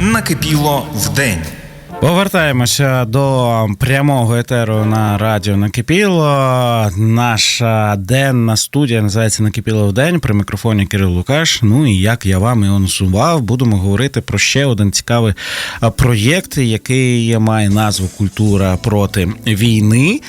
накипіло вдень. Повертаємося до прямого етеру на радіо Накипіло. Наша денна студія називається Накипіло в день при мікрофоні Кирил Лукаш. Ну і як я вам і анонсував, будемо говорити про ще один цікавий проєкт, який має назву Культура проти війни.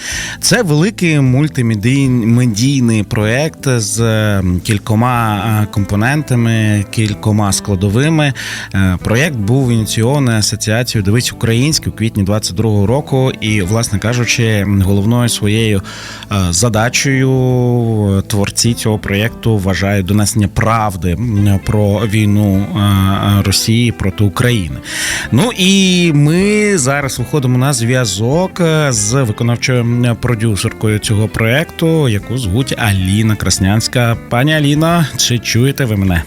Це великий мультимедійний проєкт з кількома компонентами, кількома складовими. Е, проєкт був ініційований асоціацією Дивись Український у квітні 22-го року, і, власне кажучи, головною своєю е, задачею творці цього проєкту вважають донесення правди про війну е, Росії проти України. Ну і ми зараз виходимо на зв'язок з виконавчою продюсеркою цього проєкту, яку звуть Аліна Краснянська. Пані Аліна, чи чуєте ви мене?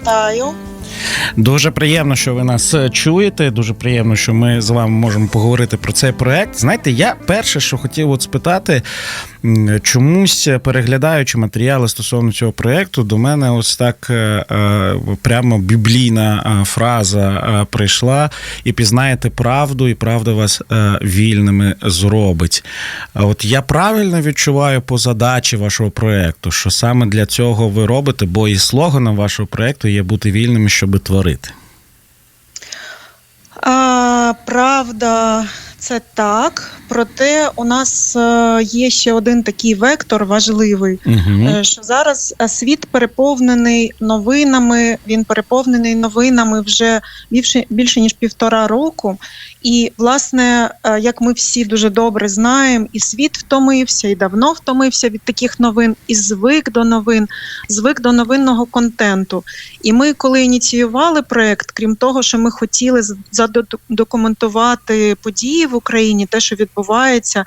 Вітаю. Дуже приємно, що ви нас е, чуєте. Дуже приємно, що ми з вами можемо поговорити про цей проект. Знаєте, я перше, що хотів от спитати, чомусь переглядаючи матеріали стосовно цього проекту, до мене ось так е, е, прямо біблійна фраза прийшла, і пізнаєте правду, і правда вас вільними зробить. От я правильно відчуваю по задачі вашого проекту, що саме для цього ви робите, бо і слоганом вашого проекту є бути вільними щоб творити? А, Правда, це так. Проте у нас е, є ще один такий вектор важливий, угу. що зараз е, світ переповнений новинами. Він переповнений новинами вже більше більше ніж півтора року. І, власне, як ми всі дуже добре знаємо, і світ втомився, і давно втомився від таких новин, і звик до новин, звик до новинного контенту. І ми, коли ініціювали проект, крім того, що ми хотіли задокументувати події в Україні, те, що відбувається.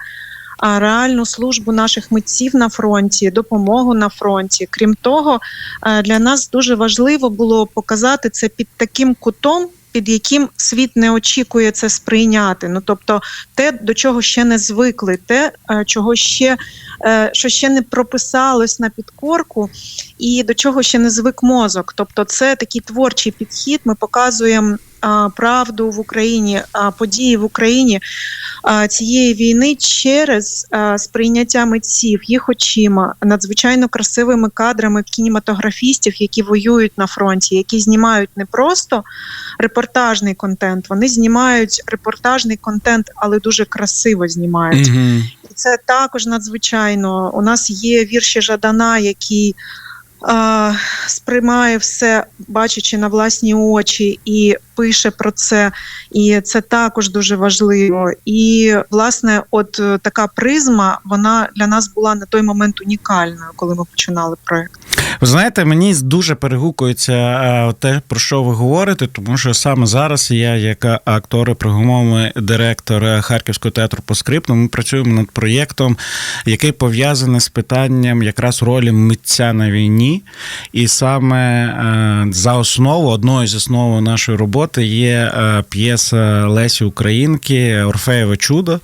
Реальну службу наших митців на фронті, допомогу на фронті. Крім того, для нас дуже важливо було показати це під таким кутом, під яким світ не очікує це сприйняти. Ну тобто, те, до чого ще не звикли, те, чого ще що ще не прописалось на підкорку, і до чого ще не звик мозок. Тобто, це такий творчий підхід. Ми показуємо правду в Україні, події в Україні цієї війни через сприйняття митців, їх очима, надзвичайно красивими кадрами кінематографістів, які воюють на фронті, які знімають не просто репортажний контент, вони знімають репортажний контент, але дуже красиво знімають. Mm-hmm. І це також надзвичайно. У нас є вірші Жадана, які сприймає все, бачачи на власні очі, і пише про це, і це також дуже важливо. І власне, от е, така призма, вона для нас була на той момент унікальною, коли ми починали проект. Ви знаєте, мені дуже перегукується е, те, про що ви говорите, тому що саме зараз я, як актор і програмовий директор Харківського театру по скрипту, ми працюємо над проєктом, який пов'язаний з питанням якраз ролі митця на війні. І саме е, за основу одною з основ нашої роботи є е, п'єса Лесі Українки Орфеєве чудо.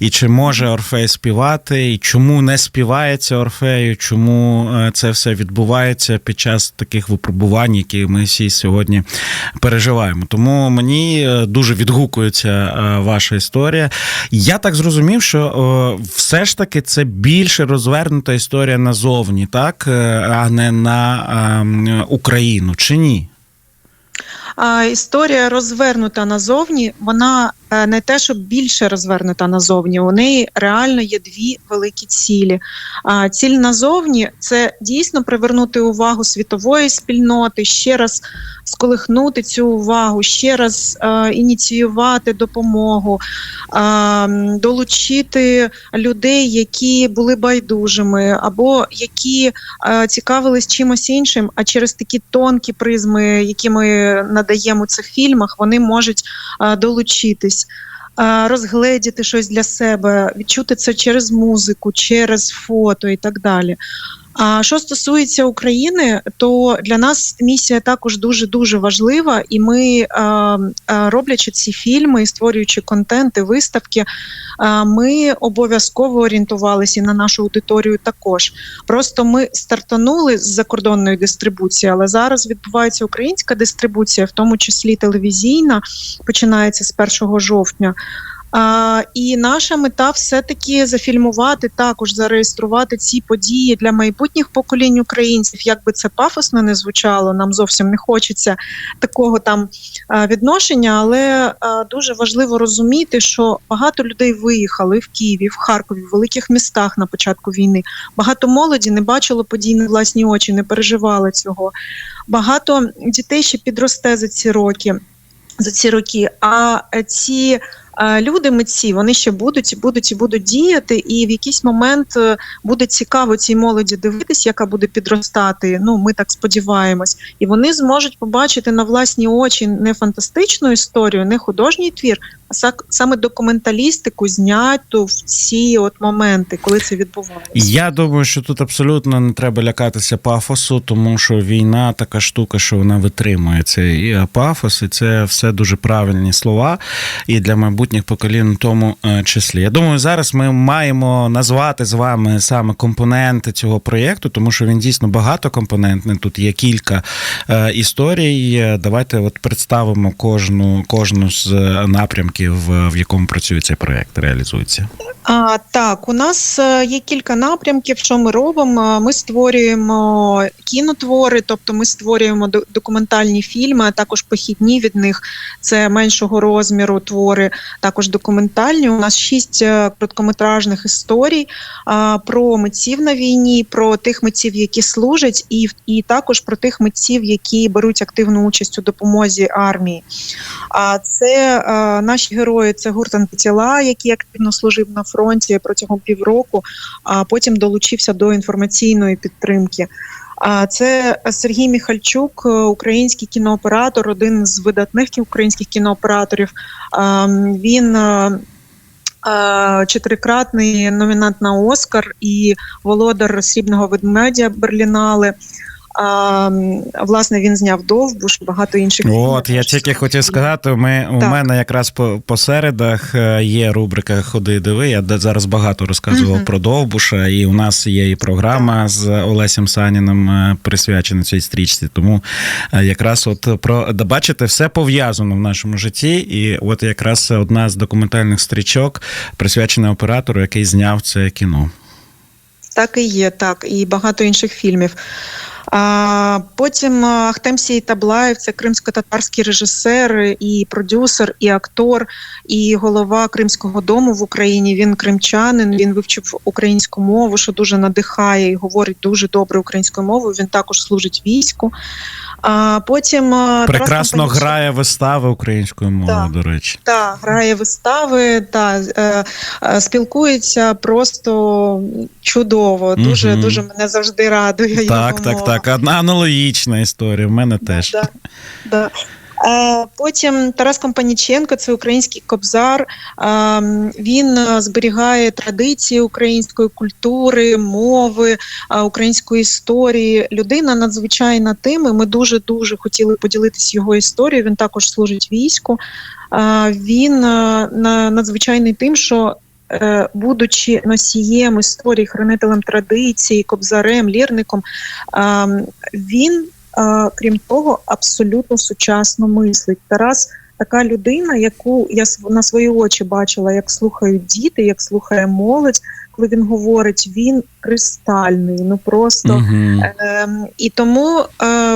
І чи може Орфей співати, і чому не співається Орфею, чому це все відбувається під час таких випробувань, які ми всі сьогодні переживаємо. Тому мені е, дуже відгукується е, ваша історія. Я так зрозумів, що все ж таки це більше розвернута історія назовні, так а не на ем, Україну чи ні? Історія розвернута назовні, вона не те, щоб більше розвернута назовні. У неї реально є дві великі цілі. А Ціль назовні це дійсно привернути увагу світової спільноти, ще раз сколихнути цю увагу, ще раз е, ініціювати допомогу, е, долучити людей, які були байдужими, або які е, цікавились чимось іншим. А через такі тонкі призми, які ми надаємо у цих фільмах, вони можуть е, долучитись. Е, розгледіти щось для себе, відчути це через музику, через фото і так далі. А що стосується України, то для нас місія також дуже дуже важлива, і ми, роблячи ці фільми створюючи контент і виставки, ми обов'язково орієнтувалися на нашу аудиторію також. Просто ми стартанули з закордонної дистрибуції, але зараз відбувається українська дистрибуція, в тому числі телевізійна, починається з 1 жовтня. І наша мета все-таки зафільмувати, також зареєструвати ці події для майбутніх поколінь українців. Як би це пафосно не звучало, нам зовсім не хочеться такого там відношення, але дуже важливо розуміти, що багато людей виїхали в Києві, в Харкові, в великих містах на початку війни. Багато молоді не бачило подій на власні очі, не переживали цього. Багато дітей ще підросте за ці роки. За ці роки, а е, ці е, люди, митці, вони ще будуть і будуть і будуть діяти, і в якийсь момент е, буде цікаво цій молоді дивитись, яка буде підростати. Ну, ми так сподіваємось, і вони зможуть побачити на власні очі не фантастичну історію, не художній твір, а саме документалістику, зняту в ці от моменти, коли це відбувається. Я думаю, що тут абсолютно не треба лякатися пафосу, тому що війна така штука, що вона витримує цей е, пафос, і це все дуже правильні слова. І для майбутніх поколінь в тому е, числі. Я думаю, зараз ми маємо назвати з вами саме компоненти цього проєкту, тому що він дійсно багатокомпонентний. Тут є кілька е, історій. Е, Давайте от представимо кожну, кожну з напрямків, в якому працює цей проєкт, реалізується. А, так, у нас е, є кілька напрямків, що ми робимо. Ми створюємо кінотвори, тобто ми створюємо до- документальні фільми, а також похідні від них. Це меншого розміру твори, також документальні. У нас шість е, короткометражних історій а, про митців на війні, про тих митців, які служать, і, і також про тих митців, які беруть активну участь у допомозі армії. А це е, наші герої це гурт антитіла, який активно служив на фронті протягом півроку, а потім долучився до інформаційної підтримки. А це Сергій Міхальчук, е, український кінооператор, один з видатних українських кінооператорів. Він е, е, чотирикратний номінант на Оскар і володар срібного ведмедя Берлінали. А, власне, він зняв довбуш, багато інших От фільмів. я тільки хотів сказати. Ми у мене якраз по, по середах е, є рубрика Ходи диви. Я зараз багато розказував Мгм. про Довбуша, і у нас є і програма з Олесем Саніним е, присвячена цій стрічці. Тому е, якраз от про бачите, все пов'язано в нашому житті. І от якраз одна з документальних стрічок присвячена оператору, який зняв це кіно. Так і є, так, і багато інших фільмів. Потім а, Ахтем Сій Таблаєв, це кримсько-татарський режисер, і продюсер, і актор, і голова Кримського дому в Україні. Він кримчанин, він вивчив українську мову, що дуже надихає і говорить дуже добре українською мовою. Він також служить війську. А потім а, Тарас Прекрасно грає вистави українською мовою, Так. до речі. та грає вистави, та е, е, спілкується просто чудово. Дуже Мгм. дуже мене завжди радує. його Так, так, мова. так. Одна аналогічна історія. В мене теж. Да, да. Е, Потім Тарас Компаніченко, це український кобзар. Е, Він е, зберігає традиції української культури, мови, української історії. Людина надзвичайна тим. і Ми дуже дуже хотіли поділитися його історією. Він також служить війську. Він надзвичайний тим, що. Е, Будучи носієм історії, хранителем традицій, кобзарем, лірником, він крім того, абсолютно сучасно мислить. Тарас така людина, яку я на свої очі бачила, як слухають діти, як слухає молодь. Коли він говорить, він кристальний. Ну просто. Ем, і тому е,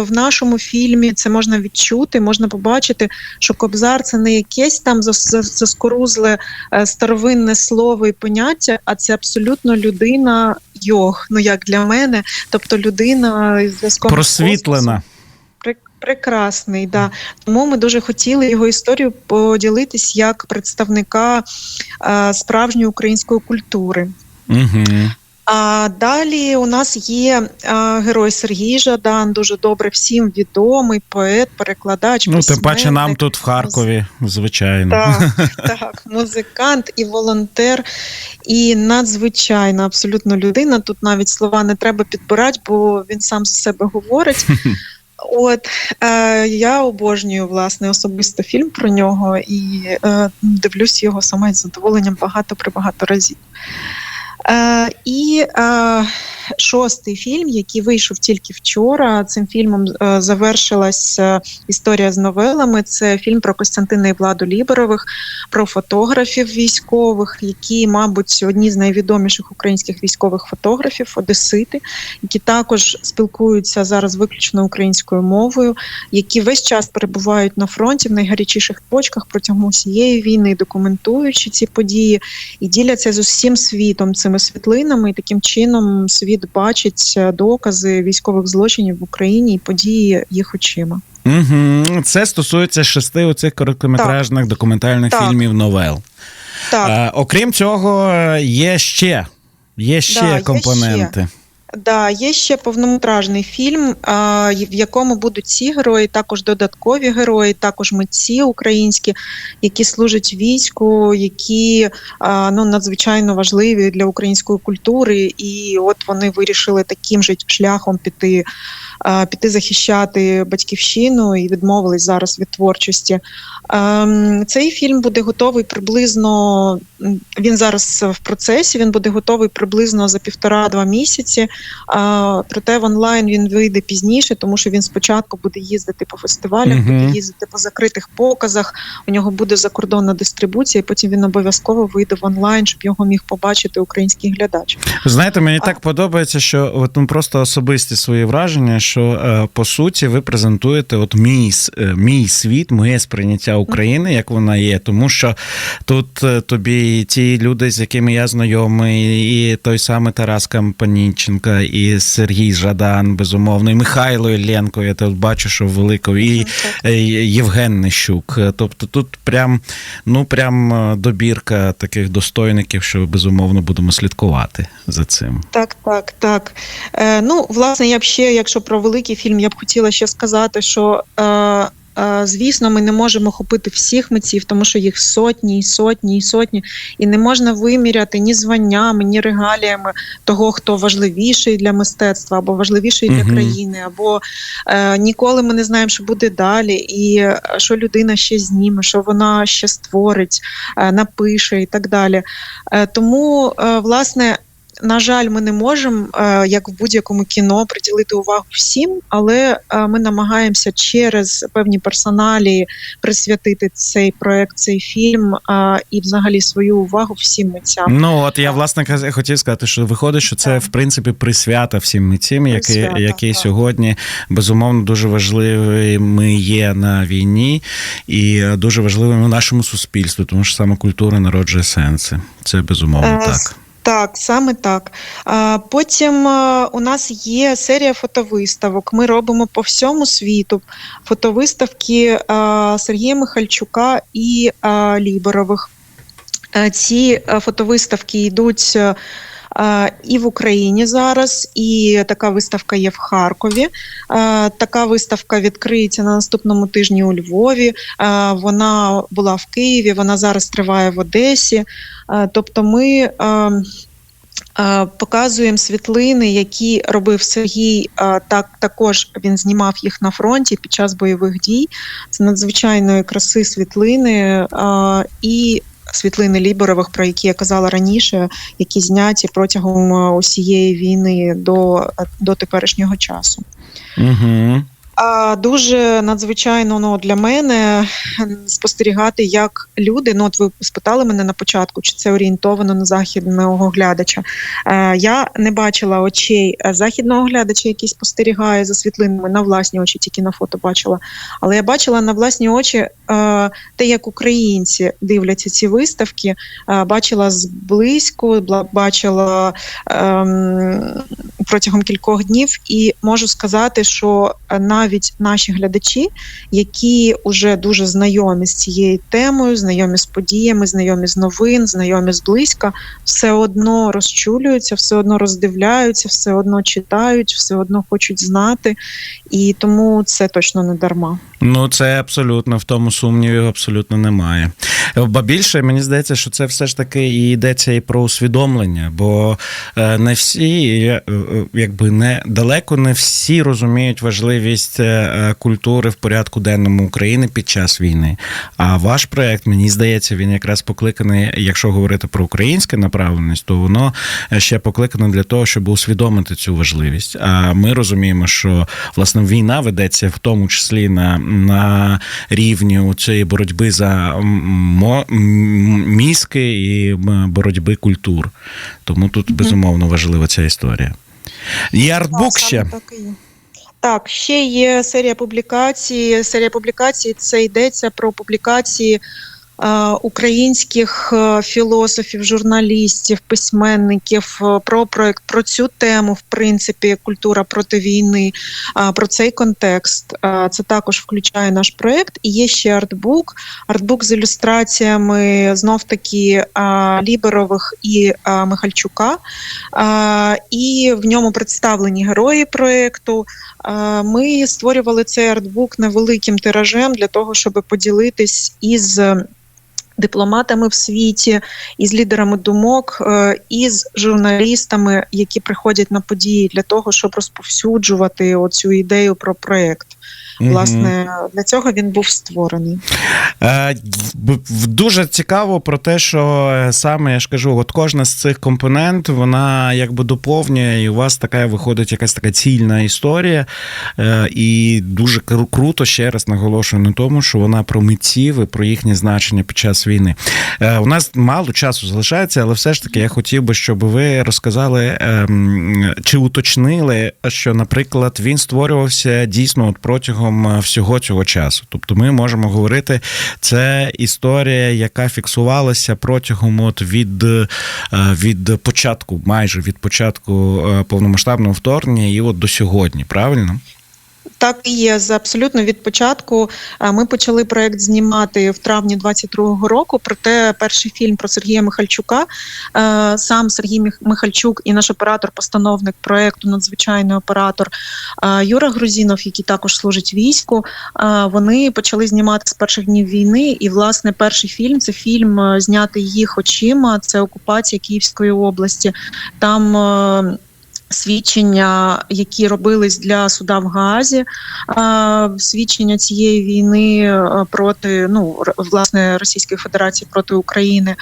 в нашому фільмі це можна відчути, можна побачити, що Кобзар це не якесь там зас- зас- заскорузле е, старовинне слово і поняття, а це абсолютно людина йог. Ну як для мене, тобто людина із зв'язком Просвітлена. Прекрасний, да. Тому ми дуже хотіли його історію поділитись як представника е, справжньої української культури. Угу. А далі у нас є а, герой Сергій Жадан, дуже добре всім відомий поет, перекладач. Ну, тим паче нам тут в Харкові, звичайно. Так, так, музикант і волонтер, і надзвичайна абсолютно людина. Тут навіть слова не треба підбирати, бо він сам за себе говорить. От е, я обожнюю власне особисто фільм про нього і е, дивлюсь його сама із задоволенням багато прибагато разів. Е, і е, шостий фільм, який вийшов тільки вчора. Цим фільмом е, завершилась історія з новелами. Це фільм про Костянтина і Владу Ліберових, про фотографів військових, які, мабуть, одні з найвідоміших українських військових фотографів, одесити, які також спілкуються зараз виключно українською мовою, які весь час перебувають на фронті в найгарячіших точках протягом усієї війни, документуючи ці події і діляться з усім світом цими світлинами. І таким чином світ бачить е, докази військових злочинів в Україні і події їх очима. Угу. Це стосується шести оцих короткометражних документальних Так. фільмів новел. Так, А, окрім цього, е, є ще. Є ще Да, є компоненти. Да, є ще повнометражний фільм, в якому будуть ці герої, також додаткові герої, також митці українські, які служать війську, які ну надзвичайно важливі для української культури. І от вони вирішили таким же шляхом піти, піти захищати батьківщину і відмовились зараз від творчості. Ем, Цей фільм буде готовий приблизно. Він зараз в процесі. Він буде готовий приблизно за півтора-два місяці. Проте в онлайн він вийде пізніше, тому що він спочатку буде їздити по фестивалях, Мгм. буде їздити по закритих показах. У нього буде закордонна дистрибуція, і потім він обов'язково вийде в онлайн, щоб його міг побачити український глядач. Знаєте, мені А- так подобається, що от ну, просто особисті свої враження, що е, по суті ви презентуєте от мій, е, мій світ, моє сприйняття України, як вона є. Тому що тут е, тобі ті люди, з якими я знайомий, і той самий Тарас Кампаніченка, і Сергій Жадан, безумовно, і Михайло Ілленко, я тут бачу, що велико, і е, Євген Нещук. Тобто тут прям, ну прям е, добірка таких достойників, що безумовно будемо слідкувати за цим. Так, так, так. Е, ну, власне, я б ще, якщо про великий фільм, я б хотіла ще сказати, що. Е, Звісно, ми не можемо охопити всіх митців, тому що їх сотні, і сотні, і сотні, і не можна виміряти ні званнями, ні регаліями того, хто важливіший для мистецтва, або важливіший для країни, або е, ніколи ми не знаємо, що буде далі, і е, що людина ще зніме, що вона ще створить, е, напише і так далі. Е, тому, е, власне. На жаль, ми не можемо, е, як в будь-якому кіно, приділити увагу всім, але е, ми намагаємося через певні персоналі присвятити цей проект, цей фільм е, і взагалі свою увагу всім митцям. Ну от я власне хотів сказати, що виходить, що це в принципі присвята всім митцям, які, які так. сьогодні безумовно дуже важливими є на війні і дуже важливими в нашому суспільстві, тому що саме культура народжує сенси. Це безумовно так. Так, саме так. Потім е, у нас є серія фотовиставок. Ми робимо по всьому світу фотовиставки е, Сергія Михальчука і Ліборових. Е, Ці е, фотовиставки йдуть. І в Україні зараз, і така виставка є в Харкові. Така виставка відкриється на наступному тижні у Львові. Вона була в Києві, вона зараз триває в Одесі. Тобто ми показуємо світлини, які робив Сергій. Так також він знімав їх на фронті під час бойових дій. Це надзвичайної краси світлини і. Світлини Ліборових, про які я казала раніше, які зняті протягом е, усієї війни до, е, до теперішнього часу. Угу. Дуже надзвичайно ну, для мене спостерігати, як люди. Ну, от ви спитали мене на початку, чи це орієнтовано на західного глядача. Е, я не бачила очей е, західного глядача, який спостерігає за світлинами на власні очі, тільки на фото бачила. Але я бачила на власні очі е, те, як українці дивляться ці виставки. Бачила зблизьку, бачила ем, протягом кількох днів, і можу сказати, що навіть навіть наші глядачі, які вже дуже знайомі з цією темою, знайомі з подіями, знайомі з новин, знайомі з близька, все одно розчулюються, все одно роздивляються, все одно читають, все одно хочуть знати. І тому це точно не дарма. Ну, це абсолютно в тому сумнівів абсолютно немає. Ба більше мені здається, що це все ж таки і йдеться і про усвідомлення, бо е, не всі, е, е, якби не далеко не всі розуміють важливість е, культури в порядку денному України під час війни. А ваш проект, мені здається, він якраз покликаний, якщо говорити про українське направленість, то воно ще покликано для того, щоб усвідомити цю важливість. А ми розуміємо, що власне війна ведеться в тому числі на, на рівні цієї боротьби за мізки і боротьби культур. Тому тут безумовно важлива ця історія. Є артбук ще. Так ще є серія публікацій. Серія публікацій це йдеться про публікації е, українських е, філософів, журналістів, письменників е, про проект, про цю тему, в принципі, культура проти війни, про цей контекст. Це також включає наш проект. І є ще артбук, артбук з ілюстраціями знов таки Ліберових і Михальчука. І в ньому представлені герої проекту. Е, Ми створювали цей артбук невеликим тиражем для того, щоб поділитись із. Дипломатами в світі, із лідерами думок, е, із журналістами, які приходять на події для того, щоб розповсюджувати оцю ідею про проект. Власне, для цього він був створений. Е, Дуже цікаво про те, що е, саме я ж кажу, от кожна з цих компонент вона якби доповнює, і у вас така виходить якась така цільна історія. Е, І дуже круто ще раз наголошую на тому, що вона про митців і про їхнє значення під час війни. У нас мало часу залишається, але все ж таки я хотів би, щоб ви розказали ем, чи уточнили, що, наприклад, він створювався дійсно от протягом е, всього цього часу. Тобто, ми можемо говорити, це історія, яка фіксувалася протягом от від, е, від початку, майже від початку е, повномасштабного вторгнення, і от до сьогодні, правильно? Так і є з абсолютно від початку. Е, Ми почали проект знімати в травні 22-го року. Проте перший фільм про Сергія Михальчука. е, Сам Сергій Михальчук і наш оператор-постановник проекту, надзвичайний оператор е, Юра Грузінов, який також служить війську. Вони почали знімати з перших днів війни. І, власне, перший фільм це фільм знятий їх очима. Це окупація Київської області. Там. Е, Свідчення, які робились для суда в Гаазі, свідчення цієї війни е, проти ну власне Російської Федерації проти України.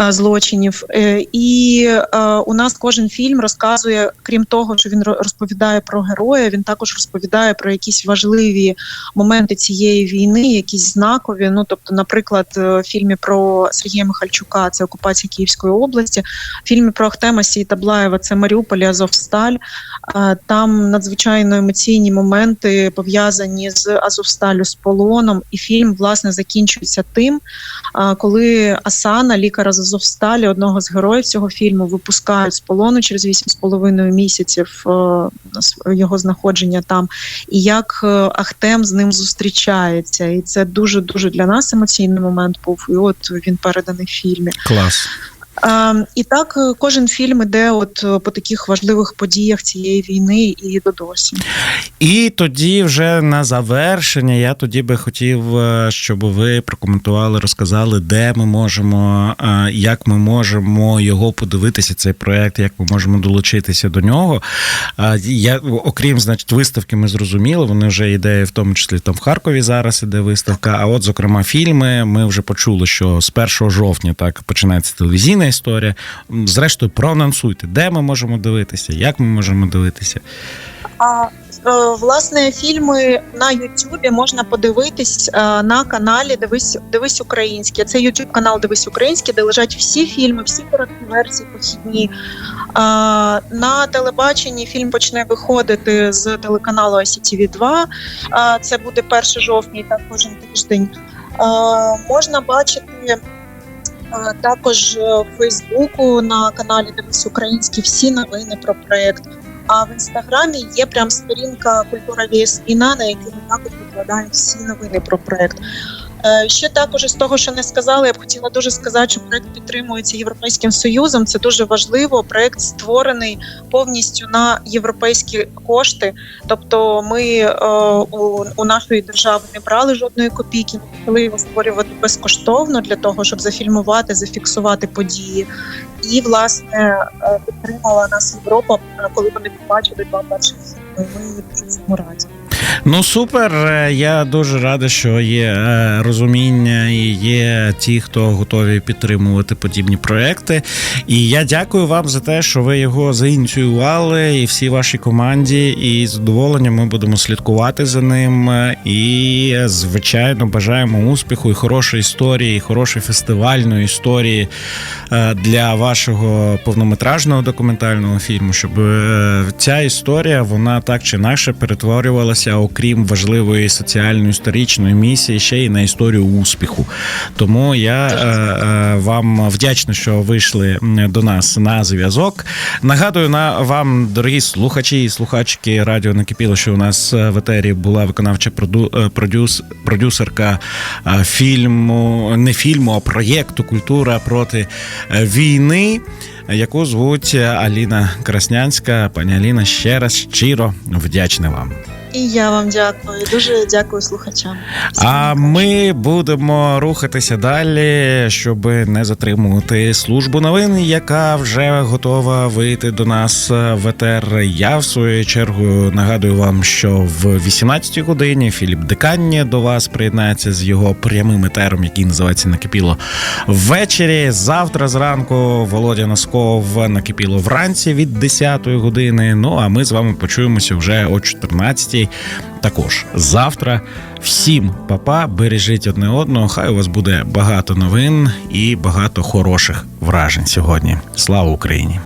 Е, Злочинів Е, і е, у нас кожен фільм розказує, крім того, що він розповідає про героя, він також розповідає про якісь важливі моменти цієї війни, якісь знакові. Ну тобто, наприклад, в фільмі про Сергія Михальчука це окупація Київської області, в фільмі про Ахтема Сійтаблаєва це Маріуполь, Азовсталь. Там надзвичайно емоційні моменти пов'язані з Азовсталю з полоном, і фільм власне закінчується тим, коли Асана, лікар з Азовсталі, одного з героїв цього фільму, випускають з полону через 8,5 місяців е, його знаходження там, і як е, Ахтем з ним зустрічається. І це дуже дуже для нас емоційний момент був. І от він переданий в фільмі. Клас. І так е, кожен фільм іде от е, по таких важливих подіях цієї війни і до досі. І тоді, вже на завершення, я тоді би хотів, е, щоб ви прокоментували, розказали, де ми можемо, як ми можемо його подивитися, цей проект, як ми можемо долучитися до нього. Я, окрім, значить, виставки, ми зрозуміли, вони вже ідеї, в тому числі там в Харкові зараз іде виставка. А от, зокрема, фільми, ми вже почули, що з 1 жовтня так починається телевізійна історія. Зрештою, проанонсуйте, де ми можемо дивитися, як ми можемо дивитися. А е, власне фільми на Ютубі можна подивитись е, на каналі Дивись Дивись Українське. Це Ютуб канал Дивись Українське, де лежать всі фільми, всі короткі версії похідні. На телебаченні фільм почне виходити з телеканалу ICTV 2 Е, Це буде 1 жовтня так кожен тиждень. Можна бачити. Е, Також е, в Фейсбуку на каналі Дивись Український всі новини про проект. А в інстаграмі є прям сторінка Культура ВС на якій ми також викладаємо всі новини про проект. Е, Ще також із того, що не сказали, я б хотіла дуже сказати, що проект підтримується Європейським Союзом. Це дуже важливо. Проект створений повністю на європейські кошти. Тобто, ми е, у, у нашої держави не брали жодної копійки. Почали його створювати безкоштовно для того, щоб зафільмувати, зафіксувати події. І власне е, підтримала нас Європа, коли вони побачили два перших. Ми дуже цьому раді. Ну супер. Е, Я дуже радий, що є е, розуміння і є ті, хто готові підтримувати подібні проекти. І я дякую вам за те, що ви його заініціювали, і всій вашій команді. І з задоволенням ми будемо слідкувати за ним. І звичайно бажаємо успіху і хорошої історії, і хорошої фестивальної історії е, для вашого повнометражного документального фільму, щоб ця історія вона так чи інакше перетворювалася, окрім важливої соціально-історичної місії, ще й на історію успіху. Тому я е, е, вам вдячний, що вийшли до нас на зв'язок. Нагадую на вам, дорогі слухачі і слухачки радіо накипіло, що у нас е, в етері була виконавча е, продюс, продюсерка фільму, не фільму, а проєкту Культура проти війни. Яку звуть Аліна Краснянська. Пані Аліна, ще раз щиро вдячна вам. І я вам дякую. Дуже дякую слухачам. А ми будемо рухатися далі, щоб не затримувати службу новин, яка вже готова вийти до нас в етер. Я в свою чергу нагадую вам, що в 18-й годині Філіп Деканні до вас приєднається з його прямим етером, який називається Накипіло ввечері. Завтра зранку Володя Носков накипіло вранці від 10-ї години. Ну а ми з вами почуємося вже о 14-й. Також завтра. Всім папа, бережіть одне одного. Хай у вас буде багато новин і багато хороших вражень сьогодні. Слава Україні!